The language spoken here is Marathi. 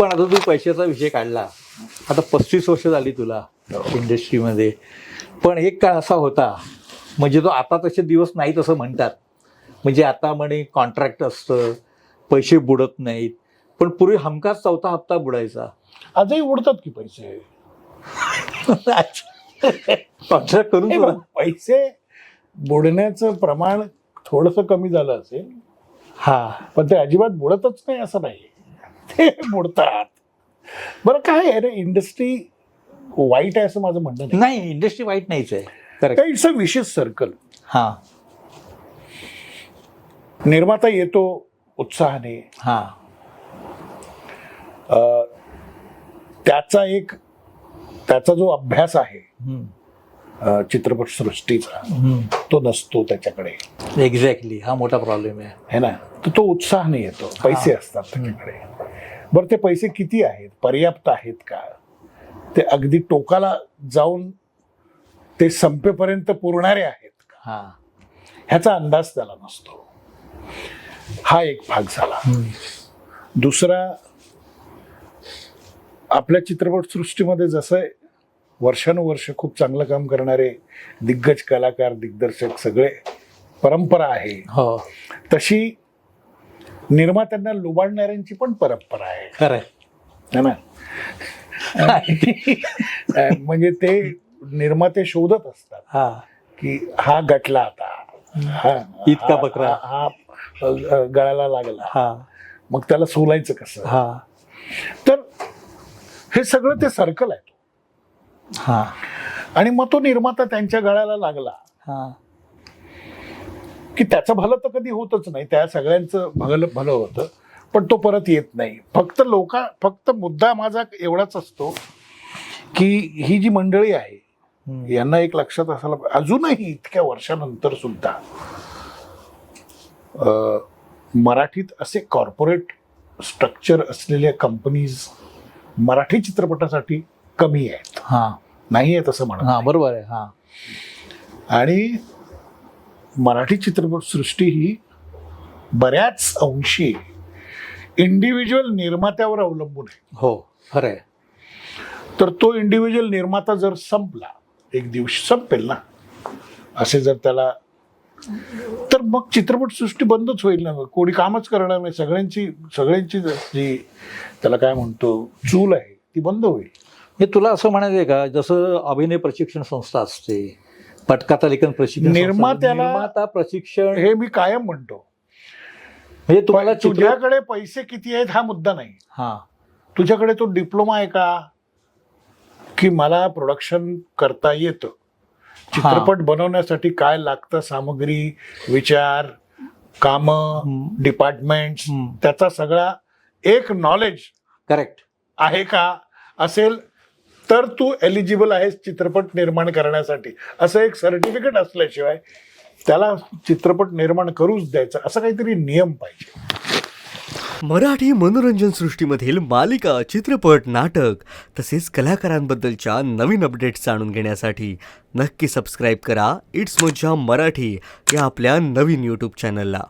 पण आता तू पैशाचा विषय काढला. आता पस्तीस वर्ष झाली तुला इंडस्ट्रीमध्ये पण एक काळ असा होता म्हणजे तो आता तसे दिवस नाहीत असं म्हणतात. म्हणजे आता म्हणे कॉन्ट्रॅक्ट असतं पैसे बुडत नाहीत. पण पूर्वी हमखास चौथा हप्ता बुडायचा. आजही उडतात की पैसे? कॉन्ट्रॅक्ट करून पैसे बुडण्याचं प्रमाण थोडस कमी झालं असेल. हा. पण ते अजिबात बुडतच नाही असं नाही. ते बुडतात बरं काय आहे रे? इंडस्ट्री वाईट आहे असं माझं म्हणणं नाही. नाही इंडस्ट्री वाईट नाहीच आहे. करेक्ट इट्स अ विशेष सर्कल हा. निर्माता येतो उत्साहाने. हा. अ, त्याचा एक त्याचा जो अभ्यास आहे हम्म. अ, चित्रपट सृष्टीचा हम्म. तो नसतो त्याच्याकडे. एक्झॅक्टली हा मोठा प्रॉब्लेम आहे. है ना? तर तो उत्साहाने येतो. पैसे असतात त्याच्याकडे. बरं ते पैसे किती आहेत? पर्याप्त आहेत का? ते अगदी टोकाला जाऊन ते संपेपर्यंत पुरणारे आहेत का? हा. ह्याचा अंदाज त्याला नसतो. हा एक भाग झाला. दुसरा आपल्या चित्रपट सृष्टीमध्ये जसं वर्षानुवर्ष खूप चांगलं काम करणारे दिग्गज कलाकार दिग्दर्शक सगळे परंपरा आहे. हो. तशी निर्मात्यांना लुबाडणाऱ्यांची पण परंपरा आहे. खरंय है ना? म्हणजे ते निर्माते शोधत असतात हा. की हा गटला आता. हा इतका बकरा. हा गळाला लागला. हा. मग त्याला सोलायचं कसं? हा. तर हे सगळं ते सर्कल आहे. हा. आणि मग तो निर्माता त्यांच्या गळ्याला लागला. हा. की त्याचं भलं तर कधी होतच नाही त्या सगळ्यांचं भलं भलं होतं पण तो परत येत नाही. फक्त लोका फक्त मुद्दा माझा एवढाच असतो की ही जी मंडळी आहे. यांना एक लक्षात असायला अजूनही इतक्या वर्षानंतर सुद्धा मराठीत असे कॉर्पोरेट स्ट्रक्चर असलेल्या कंपनीज मराठी चित्रपटासाठी कमी आहेत. हा. नाही आहे तसं म्हणत हा बरोबर आहे हा. आणि मराठी चित्रपट सृष्टी ही बऱ्याच अंशी इंडिव्हिज्युअल निर्मात्यावर अवलंबून आहे. हो खरंय तर तो इंडिव्हिज्युअल निर्माता जर संपला एक दिवशी संपेल ना असे जर त्याला तर मग चित्रपट सृष्टी बंदच होईल ना. कोणी कामच करणार नाही. सगळ्यांची सगळ्यांची जी त्याला काय म्हणतो चूल आहे ती बंद होईल. हे तुला असं म्हणायचं आहे का? जसं अभिनय प्रशिक्षण संस्था असते पटकथा लेखन प्रशिक्षण निर्मात्याला- निर्माता प्रशिक्षण हे मी कायम म्हणतो. म्हणजे तुम्हाला तुझ्याकडे पैसे किती आहेत हा मुद्दा नाही. हा. तुझ्याकडे तो डिप्लोमा आहे का? की मला प्रोडक्शन करता येतं. चित्रपट बनवण्यासाठी काय लागतं? सामग्री विचार काम. डिपार्टमेंट. त्याचा सगळा एक नॉलेज करेक्ट आहे का? असेल तर तू एलिजिबल आहेस चित्रपट निर्माण करण्यासाठी. असं एक सर्टिफिकेट असल्याशिवाय त्याला चित्रपट निर्माण करूच द्यायचा. असं काहीतरी नियम पाहिजे. मराठी मनोरंजन सृष्टीमधील मालिका चित्रपट नाटक तसेच कलाकारांबद्दलच्या नवीन अपडेट्स जाणून घेण्यासाठी नक्की सबस्क्राईब करा. इट्स मज्जा मराठी या आपल्या नवीन यूट्यूब चॅनलला